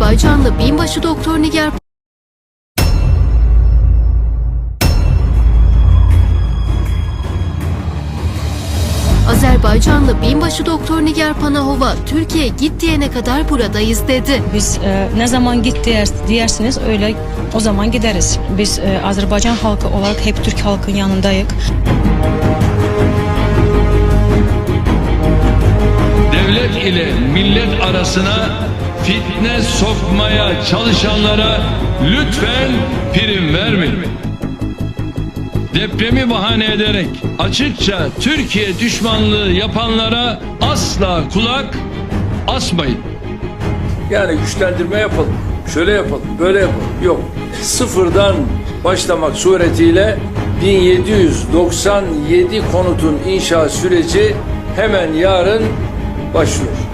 Azerbaycanlı binbaşı Doktor Nigar Azerbaycanlı binbaşı Doktor Nigar Panahova Türkiye git diyene kadar buradayız dedi. Biz e, ne zaman git diyer, diyersiniz öyle o zaman gideriz. Biz e, Azerbaycan halkı olarak hep Türk halkın yanındayız. devlet ile millet arasına fitne sokmaya çalışanlara lütfen prim vermeyin. Depremi bahane ederek açıkça Türkiye düşmanlığı yapanlara asla kulak asmayın. Yani güçlendirme yapalım, şöyle yapalım, böyle yapalım. Yok, sıfırdan başlamak suretiyle 1797 konutun inşaat süreci hemen yarın başlıyor.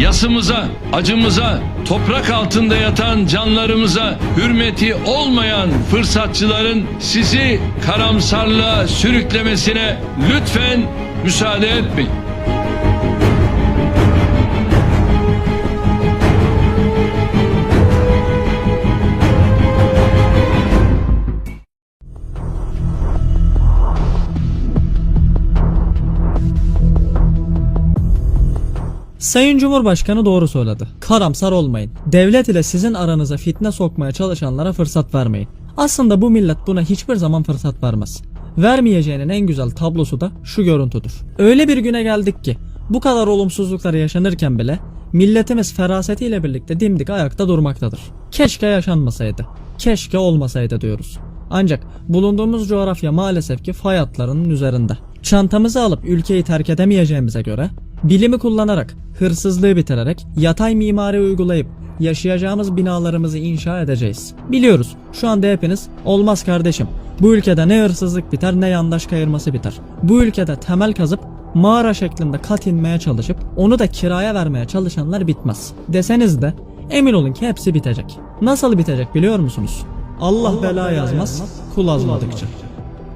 Yasımıza, acımıza, toprak altında yatan canlarımıza hürmeti olmayan fırsatçıların sizi karamsarlığa sürüklemesine lütfen müsaade etmeyin. Sayın Cumhurbaşkanı doğru söyledi. Karamsar olmayın. Devlet ile sizin aranıza fitne sokmaya çalışanlara fırsat vermeyin. Aslında bu millet buna hiçbir zaman fırsat vermez. Vermeyeceğinin en güzel tablosu da şu görüntüdür. Öyle bir güne geldik ki bu kadar olumsuzluklar yaşanırken bile milletimiz ferasetiyle birlikte dimdik ayakta durmaktadır. Keşke yaşanmasaydı. Keşke olmasaydı diyoruz. Ancak bulunduğumuz coğrafya maalesef ki fay üzerinde. Çantamızı alıp ülkeyi terk edemeyeceğimize göre bilimi kullanarak, hırsızlığı bitirerek, yatay mimari uygulayıp yaşayacağımız binalarımızı inşa edeceğiz. Biliyoruz şu anda hepiniz olmaz kardeşim. Bu ülkede ne hırsızlık biter ne yandaş kayırması biter. Bu ülkede temel kazıp mağara şeklinde kat inmeye çalışıp onu da kiraya vermeye çalışanlar bitmez. Deseniz de emin olun ki hepsi bitecek. Nasıl bitecek biliyor musunuz? Allah, bela yazmaz, kul azmadıkça.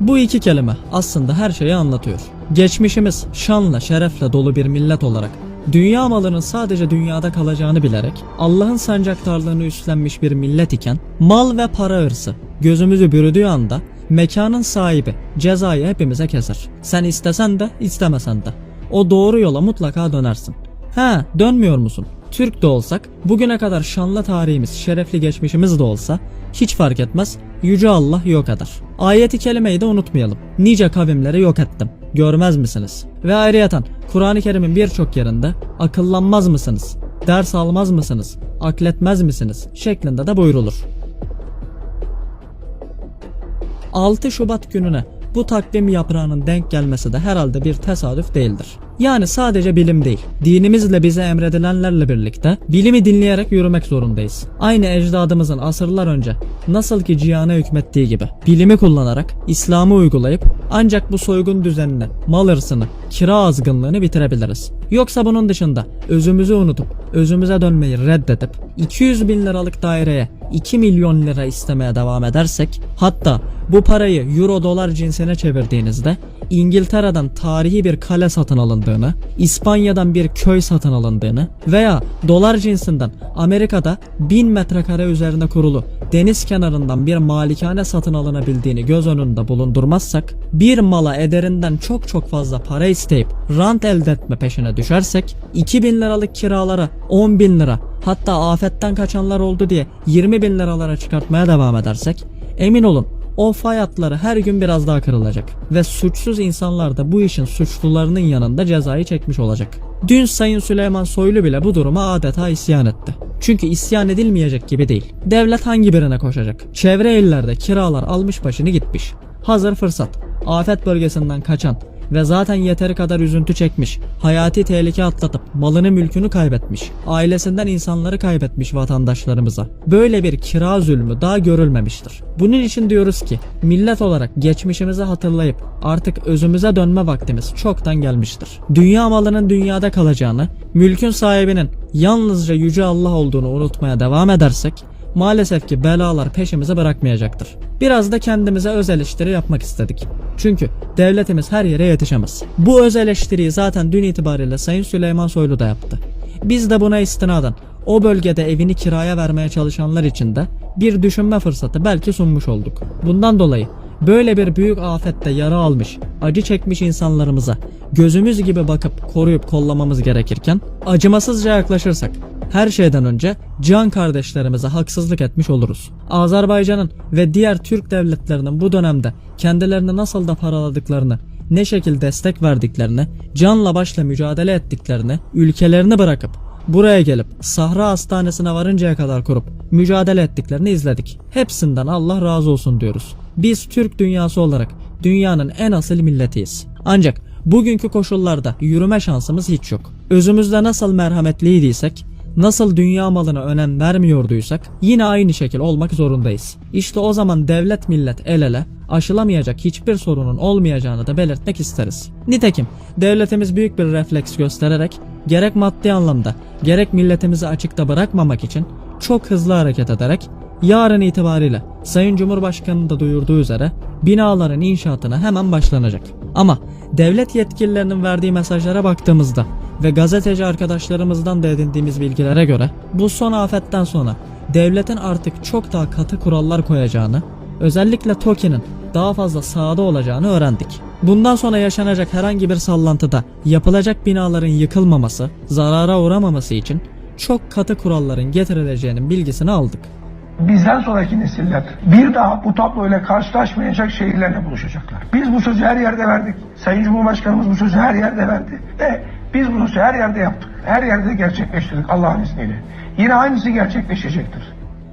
Bu iki kelime aslında her şeyi anlatıyor. Geçmişimiz şanla şerefle dolu bir millet olarak dünya malının sadece dünyada kalacağını bilerek Allah'ın sancaktarlığını üstlenmiş bir millet iken mal ve para hırsı gözümüzü bürüdüğü anda mekanın sahibi cezayı hepimize keser. Sen istesen de istemesen de. O doğru yola mutlaka dönersin. He dönmüyor musun? Türk de olsak, bugüne kadar şanlı tarihimiz, şerefli geçmişimiz de olsa hiç fark etmez. Yüce Allah yok eder. Ayeti kelimeyi de unutmayalım. Nice kavimleri yok ettim. Görmez misiniz? Ve ayrıyeten Kur'an-ı Kerim'in birçok yerinde akıllanmaz mısınız? Ders almaz mısınız? Akletmez misiniz? şeklinde de buyrulur. 6 Şubat gününe bu takvim yaprağının denk gelmesi de herhalde bir tesadüf değildir. Yani sadece bilim değil, dinimizle bize emredilenlerle birlikte bilimi dinleyerek yürümek zorundayız. Aynı ecdadımızın asırlar önce nasıl ki cihana hükmettiği gibi bilimi kullanarak İslam'ı uygulayıp ancak bu soygun düzenini, mal hırsını, kira azgınlığını bitirebiliriz. Yoksa bunun dışında özümüzü unutup özümüze dönmeyi reddedip 200 bin liralık daireye 2 milyon lira istemeye devam edersek hatta bu parayı euro dolar cinsine çevirdiğinizde İngiltere'den tarihi bir kale satın alındığını, İspanya'dan bir köy satın alındığını veya dolar cinsinden Amerika'da 1000 metrekare üzerine kurulu deniz kenarından bir malikane satın alınabildiğini göz önünde bulundurmazsak, bir mala ederinden çok çok fazla para isteyip rant elde etme peşine düşersek, 2000 liralık kiralara 10 bin lira hatta afetten kaçanlar oldu diye 20 bin liralara çıkartmaya devam edersek, emin olun o fay hatları her gün biraz daha kırılacak ve suçsuz insanlar da bu işin suçlularının yanında cezayı çekmiş olacak. Dün Sayın Süleyman Soylu bile bu duruma adeta isyan etti. Çünkü isyan edilmeyecek gibi değil. Devlet hangi birine koşacak? Çevre illerde kiralar almış başını gitmiş. Hazır fırsat. Afet bölgesinden kaçan ve zaten yeteri kadar üzüntü çekmiş, hayati tehlike atlatıp malını mülkünü kaybetmiş, ailesinden insanları kaybetmiş vatandaşlarımıza böyle bir kira zulmü daha görülmemiştir. Bunun için diyoruz ki millet olarak geçmişimizi hatırlayıp artık özümüze dönme vaktimiz çoktan gelmiştir. Dünya malının dünyada kalacağını, mülkün sahibinin yalnızca yüce Allah olduğunu unutmaya devam edersek maalesef ki belalar peşimizi bırakmayacaktır. Biraz da kendimize öz eleştiri yapmak istedik. Çünkü devletimiz her yere yetişemez. Bu öz eleştiriyi zaten dün itibariyle Sayın Süleyman Soylu da yaptı. Biz de buna istinaden o bölgede evini kiraya vermeye çalışanlar için de bir düşünme fırsatı belki sunmuş olduk. Bundan dolayı böyle bir büyük afette yara almış, acı çekmiş insanlarımıza gözümüz gibi bakıp koruyup kollamamız gerekirken acımasızca yaklaşırsak her şeyden önce can kardeşlerimize haksızlık etmiş oluruz. Azerbaycan'ın ve diğer Türk devletlerinin bu dönemde kendilerini nasıl da paraladıklarını, ne şekil destek verdiklerini, canla başla mücadele ettiklerini, ülkelerini bırakıp buraya gelip Sahra Hastanesi'ne varıncaya kadar kurup mücadele ettiklerini izledik. Hepsinden Allah razı olsun diyoruz. Biz Türk dünyası olarak dünyanın en asil milletiyiz. Ancak bugünkü koşullarda yürüme şansımız hiç yok. Özümüzde nasıl merhametliydiysek, nasıl dünya malına önem vermiyorduysak yine aynı şekil olmak zorundayız. İşte o zaman devlet millet el ele aşılamayacak hiçbir sorunun olmayacağını da belirtmek isteriz. Nitekim devletimiz büyük bir refleks göstererek gerek maddi anlamda gerek milletimizi açıkta bırakmamak için çok hızlı hareket ederek yarın itibariyle Sayın Cumhurbaşkanı'nın da duyurduğu üzere binaların inşaatına hemen başlanacak. Ama devlet yetkililerinin verdiği mesajlara baktığımızda ve gazeteci arkadaşlarımızdan da edindiğimiz bilgilere göre bu son afetten sonra devletin artık çok daha katı kurallar koyacağını, özellikle TOKİ'nin daha fazla sahada olacağını öğrendik. Bundan sonra yaşanacak herhangi bir sallantıda yapılacak binaların yıkılmaması, zarara uğramaması için çok katı kuralların getirileceğinin bilgisini aldık. bizden sonraki nesiller bir daha bu tabloyla karşılaşmayacak şehirlerle buluşacaklar. Biz bu sözü her yerde verdik. Sayın Cumhurbaşkanımız bu sözü her yerde verdi. Ve biz bunu her yerde yaptık. Her yerde gerçekleştirdik Allah'ın izniyle. Yine aynısı gerçekleşecektir.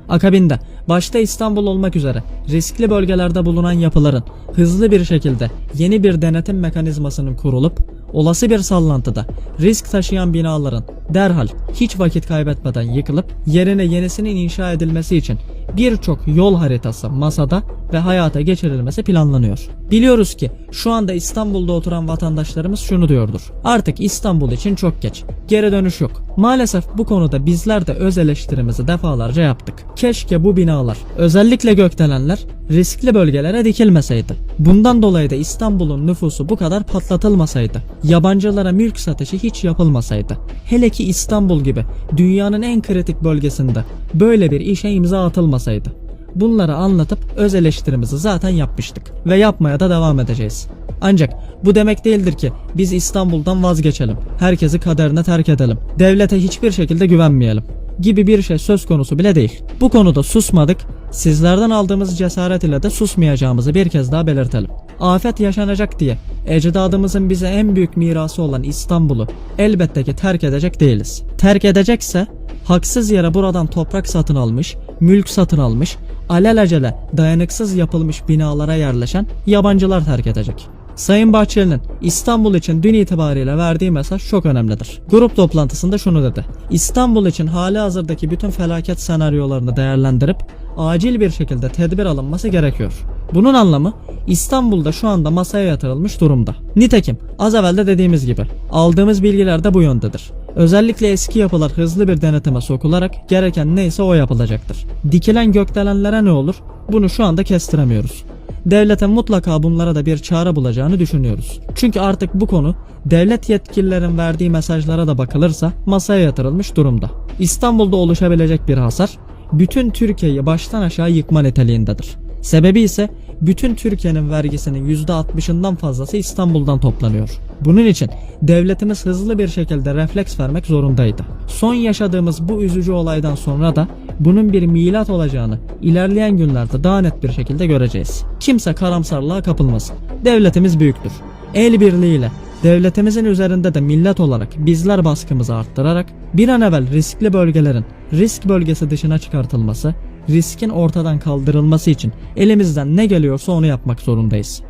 Akabinde başta İstanbul olmak üzere riskli bölgelerde bulunan yapıların hızlı bir şekilde yeni bir denetim mekanizmasının kurulup olası bir sallantıda risk taşıyan binaların derhal hiç vakit kaybetmeden yıkılıp yerine yenisinin inşa edilmesi için birçok yol haritası masada ve hayata geçirilmesi planlanıyor. Biliyoruz ki şu anda İstanbul'da oturan vatandaşlarımız şunu diyordur. Artık İstanbul için çok geç. Geri dönüş yok. Maalesef bu konuda bizler de öz eleştirimizi defalarca yaptık. Keşke bu binalar, özellikle gökdelenler riskli bölgelere dikilmeseydi. Bundan dolayı da İstanbul'un nüfusu bu kadar patlatılmasaydı. Yabancılara mülk satışı hiç yapılmasaydı. Hele ki İstanbul gibi dünyanın en kritik bölgesinde böyle bir işe imza atılmasaydı. Bunları anlatıp öz eleştirimizi zaten yapmıştık ve yapmaya da devam edeceğiz. Ancak bu demek değildir ki biz İstanbul'dan vazgeçelim, herkesi kaderine terk edelim, devlete hiçbir şekilde güvenmeyelim gibi bir şey söz konusu bile değil. Bu konuda susmadık, sizlerden aldığımız cesaret ile de susmayacağımızı bir kez daha belirtelim. Afet yaşanacak diye ecdadımızın bize en büyük mirası olan İstanbul'u elbette ki terk edecek değiliz. Terk edecekse haksız yere buradan toprak satın almış, mülk satın almış, alelacele dayanıksız yapılmış binalara yerleşen yabancılar terk edecek. Sayın Bahçeli'nin İstanbul için dün itibariyle verdiği mesaj çok önemlidir. Grup toplantısında şunu dedi. İstanbul için hali hazırdaki bütün felaket senaryolarını değerlendirip acil bir şekilde tedbir alınması gerekiyor. Bunun anlamı İstanbul'da şu anda masaya yatırılmış durumda. Nitekim az evvel de dediğimiz gibi aldığımız bilgiler de bu yöndedir. Özellikle eski yapılar hızlı bir denetime sokularak gereken neyse o yapılacaktır. Dikilen gökdelenlere ne olur? Bunu şu anda kestiremiyoruz. Devletin mutlaka bunlara da bir çare bulacağını düşünüyoruz. Çünkü artık bu konu devlet yetkililerin verdiği mesajlara da bakılırsa masaya yatırılmış durumda. İstanbul'da oluşabilecek bir hasar bütün Türkiye'yi baştan aşağı yıkma niteliğindedir. Sebebi ise bütün Türkiye'nin vergisinin %60'ından fazlası İstanbul'dan toplanıyor. Bunun için devletimiz hızlı bir şekilde refleks vermek zorundaydı. Son yaşadığımız bu üzücü olaydan sonra da bunun bir milat olacağını ilerleyen günlerde daha net bir şekilde göreceğiz. Kimse karamsarlığa kapılmasın. Devletimiz büyüktür. El birliğiyle devletimizin üzerinde de millet olarak bizler baskımızı arttırarak bir an evvel riskli bölgelerin risk bölgesi dışına çıkartılması, riskin ortadan kaldırılması için elimizden ne geliyorsa onu yapmak zorundayız.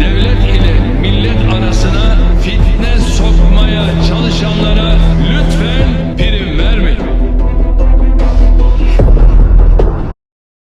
Devlet ile millet arasına fitne sokmaya çalışanlara